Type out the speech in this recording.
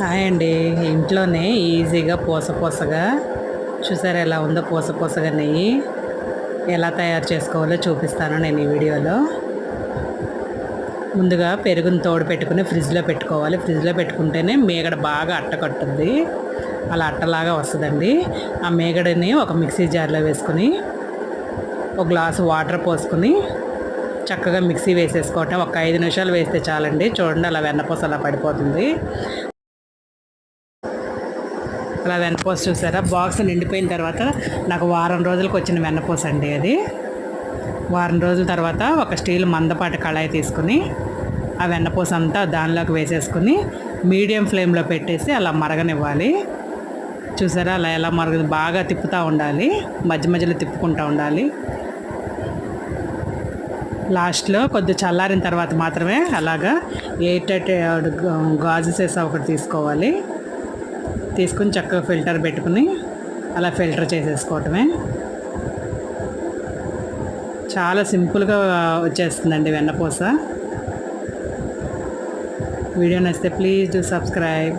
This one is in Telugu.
హాయ్ అండి. ఇంట్లోనే ఈజీగా పూస పూసగా చూసారా ఎలా ఉందో పూస పూసగా నెయ్యి. ఎలా తయారు చేసుకోవాలో చూపిస్తాను నేను ఈ వీడియోలో. ముందుగా పెరుగుని తోడు పెట్టుకుని ఫ్రిడ్జ్లో పెట్టుకోవాలి. ఫ్రిడ్జ్లో పెట్టుకుంటేనే మేగడ బాగా అట్టకట్టుద్ది అలా అట్టలాగా వస్తుందండి. ఆ మేగడని ఒక మిక్సీ జార్లో వేసుకుని ఒక గ్లాసు వాటర్ పోసుకుని చక్కగా మిక్సీ వేసేసుకోవటం. ఒక ఐదు నిమిషాలు వేస్తే చాలండి. చూడండి అలా వెన్నపూస అలా పడిపోతుంది. అలా వెన్నపూస చూసారా? బాక్స్ నిండిపోయిన తర్వాత నాకు వారం రోజులకు వచ్చిన వెన్నపూస అండి అది. వారం రోజుల తర్వాత ఒక స్టీల్ మందపాటి కళాయి తీసుకుని ఆ వెన్నపూస అంతా దానిలోకి వేసేసుకుని మీడియం ఫ్లేమ్లో పెట్టేసి అలా మరగనివ్వాలి. చూసారా? అలా ఎలా మరగదు బాగా తిప్పుతూ ఉండాలి. మధ్య మధ్యలో తిప్పుకుంటూ ఉండాలి. లాస్ట్లో కొద్ది చల్లారిన తర్వాత మాత్రమే అలాగా ఎయిట్ టైట్ గాజు సేసా ఒకటి తీసుకోవాలి. తీసుకుని చక్కగా ఫిల్టర్ పెట్టుకుని అలా ఫిల్టర్ చేసేసుకోవటమే. చాలా సింపుల్గా వచ్చేస్తుందండి వెన్నపూస వీడియో నచ్చితే ప్లీజ్ డూ సబ్స్క్రైబ్.